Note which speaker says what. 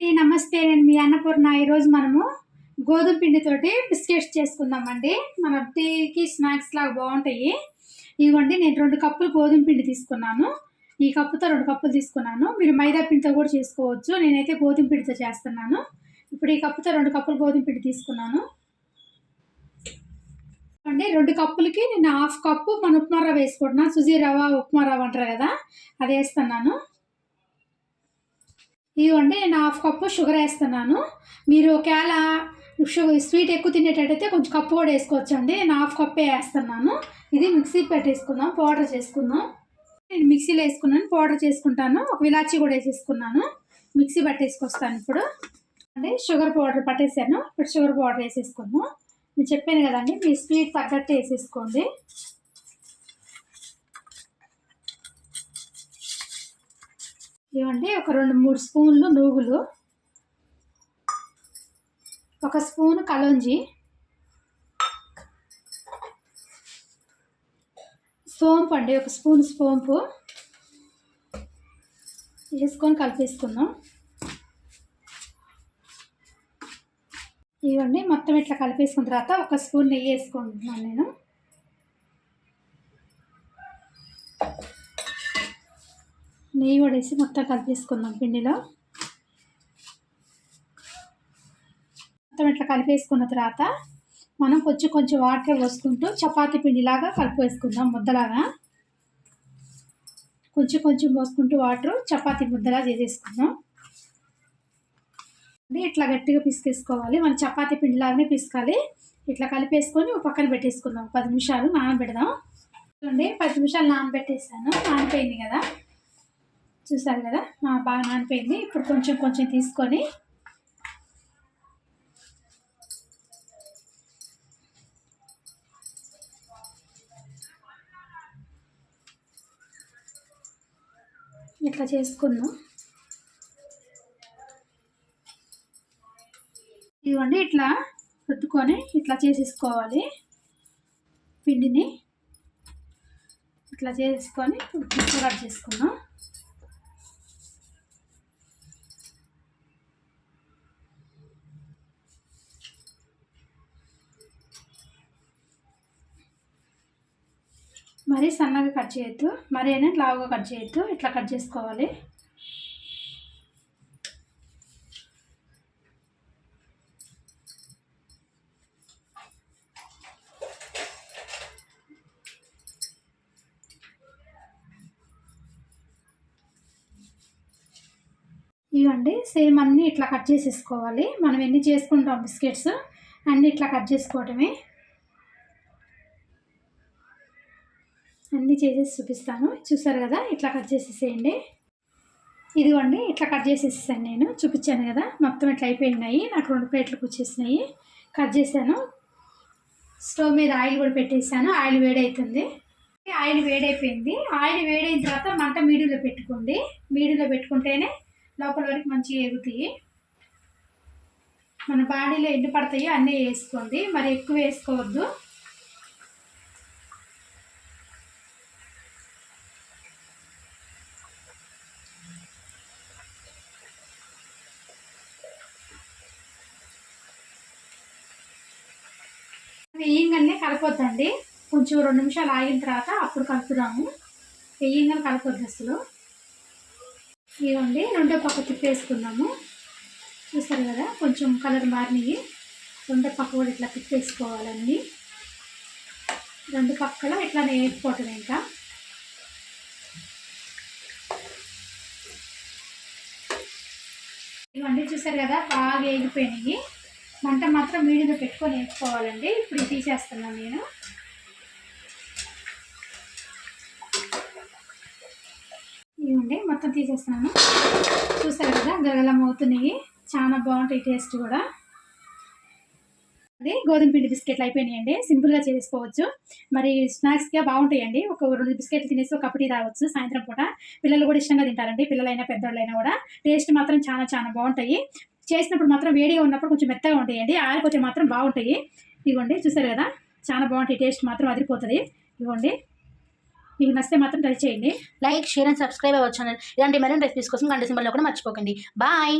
Speaker 1: నమస్తే నేను మీ అన్నపూర్ణ. ఈరోజు మనము గోధుమ పిండితోటి బిస్కెట్స్ చేసుకుందామండి. మన టీకి స్నాక్స్ లాగా బాగుంటాయి. ఇవ్వండి నేను రెండు కప్పులు గోధుమ పిండి తీసుకున్నాను. ఈ కప్పుతో రెండు కప్పులు తీసుకున్నాను. మీరు మైదా పిండితో కూడా చేసుకోవచ్చు. నేనైతే గోధుమ పిండితో చేస్తున్నాను. ఇప్పుడు ఈ కప్పుతో రెండు కప్పులు గోధుమ పిండి తీసుకున్నాను. అంటే రెండు కప్పులకి నేను హాఫ్ కప్పు మన ఉప్మా రవ్వ వేసుకుంటున్నాను సుజీ రవ్వ ఉప్మా రవ్వ అంటారు కదా అది వేస్తున్నాను. ఇదిగోండి నేను హాఫ్ కప్పు షుగర్ వేస్తున్నాను. మీరు ఒకవేళ షుగర్ స్వీట్ ఎక్కువ తినేటట్టయితే కొంచెం కప్పు కూడా వేసుకోవచ్చు అండి నేను హాఫ్ కప్పే వేస్తున్నాను. ఇది మిక్సీ పెట్టేసుకుందాం పౌడర్ చేసుకుందాం. నేను మిక్సీలో వేసుకున్నాను పౌడర్ చేసుకుంటాను. ఒక ఇలాచీ కూడా వేసేసుకున్నాను. మిక్సీ పట్టేసుకొస్తాను ఇప్పుడు. అంటే షుగర్ పౌడర్ పట్టేసాను. ఇప్పుడు షుగర్ పౌడర్ వేసేసుకుందాం. నేను చెప్పాను కదండి మీ స్వీట్ తగ్గట్టు వేసేసుకోండి. ఇవ్వండి ఒక రెండు మూడు స్పూన్లు నువ్వులు ఒక స్పూన్ కలోంజి సోంపు అండి ఒక స్పూన్ సోంపు వేసుకొని కలిపేసుకుందాం. ఇవ్వండి మొత్తం ఇట్లా కలిపేసుకున్న తర్వాత ఒక స్పూన్ నెయ్యి వేసుకుంటున్నాను నేను. నెయ్యి వడేసి మొత్తం కలిపేసుకుందాం పిండిలో. మొత్తం ఇట్లా కలిపేసుకున్న తర్వాత మనం కొంచెం కొంచెం వాటర్ పోసుకుంటూ చపాతీ పిండిలాగా కలిపేసుకుందాం ముద్దలాగా. కొంచెం కొంచెం పోసుకుంటూ వాటర్ చపాతీ ముద్దలా చేసేసుకుందాం. అంటే ఇట్లా గట్టిగా పిసికేసుకోవాలి. మనం చపాతీ పిండిలాగానే పిసకాలి. ఇట్లా కలిపేసుకొని పక్కన పెట్టేసుకుందాం. పది నిమిషాలు నానబెడదాం. చూడండి పది నిమిషాలు నానబెట్టేసాను. నానిపోయింది కదా. చూసారు కదా? బాగా నానిపోయింది. ఇప్పుడు కొంచెం కొంచెం తీసుకొని ఇట్లా చేసుకుందాం. ఇదిగోండి ఇట్లా రుద్దుకొని ఇట్లా చేసేసుకోవాలి పిండిని. ఇట్లా చేసుకొని కట్ చేసుకుందాం. మరీ సన్నగా కట్ చేయొద్దు మరీ అయినా లావుగా కట్ చేయొద్దు ఇట్లా కట్ చేసుకోవాలి. ఇవ్వండి సేమ్ అన్నీ ఇట్లా కట్ చేసేసుకోవాలి. మనం ఎన్ని చేసుకుంటాం బిస్కెట్స్ అన్నీ ఇట్లా కట్ చేసుకోవటమే. అన్నీ చేసేసి చూపిస్తాను. చూసారు కదా? ఇట్లా కట్ చేసేసేయండి. ఇదిగోండి ఇట్లా కట్ చేసేసాను నేను. చూపించాను కదా? మొత్తం ఇట్లా అయిపోయినాయి. నాకు రెండు ప్లేట్లకు వచ్చేసినాయి. కట్ చేశాను. స్టవ్ మీద ఆయిల్ కూడా పెట్టేసాను ఆయిల్ వేడవుతుంది ఆయిల్ వేడైపోయింది. ఆయిల్ వేడైన తర్వాత మంట మీడియంలో పెట్టుకోండి. మీడియంలో పెట్టుకుంటేనే లోపల వరకు మంచిగా ఎగుతాయి. మన బాడీలో ఎన్ని పడతాయో అన్నీ వేసుకోండి. మరి ఎక్కువ వేసుకోవద్దు. వేయంగానే కలపొద్దండి. కొంచెం రెండు నిమిషాలు ఆగిన తర్వాత అప్పుడు కలుపుదాము. వేయంగానే కలపొద్దు అసలు. ఇవ్వండి రెండో పక్క తిప్పేసుకుందాము చూస్తారు కదా కొంచెం కలర్ మారినవి రెండో పక్క కూడా ఇట్లా తిప్పేసుకోవాలండి. రెండు పక్కల ఇట్లా వేసుకోవటం ఇంకా. ఇవన్నీ చూసారు కదా బాగా వేగిపోయినాయి. మంట మాత్రం మీడియంలో పెట్టుకొని వేసుకోవాలండి. ఇప్పుడు తీసేస్తున్నాను నేను. ఇవ్వండి మొత్తం తీసేస్తున్నాను. చూసారు కదా గరగలం అవుతున్నాయి. చాలా బాగుంటాయి టేస్ట్ కూడా. అది గోధుమ పిండి బిస్కెట్లు అయిపోయినాయండి. సింపుల్గా చేసుకోవచ్చు. మరి స్నాక్స్గా బాగుంటాయండి. ఒక రెండు బిస్కెట్లు తినేసి ఒక కప్పటి తాగొచ్చు సాయంత్రం పూట. పిల్లలు కూడా ఇష్టంగా తింటారండి. పిల్లలైనా పెద్దవాళ్ళైనా కూడా. టేస్ట్ మాత్రం చాలా చాలా బాగుంటాయి. చేసినప్పుడు మాత్రం వేడిగా ఉన్నప్పుడు కొంచెం మెత్తగా ఉంటాయండి. ఆరిపోతే మాత్రం బాగుంటాయి. ఇవ్వండి చూసారు కదా? చాలా బాగుంటాయి. టేస్ట్ మాత్రం అదిరిపోతుంది. ఇవ్వండి మీకు నచ్చితే మాత్రం ట్రై చేయండి.
Speaker 2: లైక్ షేర్ అండ్ సబ్స్క్రైబ్ అవ్వచ్చు ఇలాంటి మరిన్ని రెసిపీస్ కోసం గంట సింబల్లో కూడా మర్చిపోకండి. బాయ్!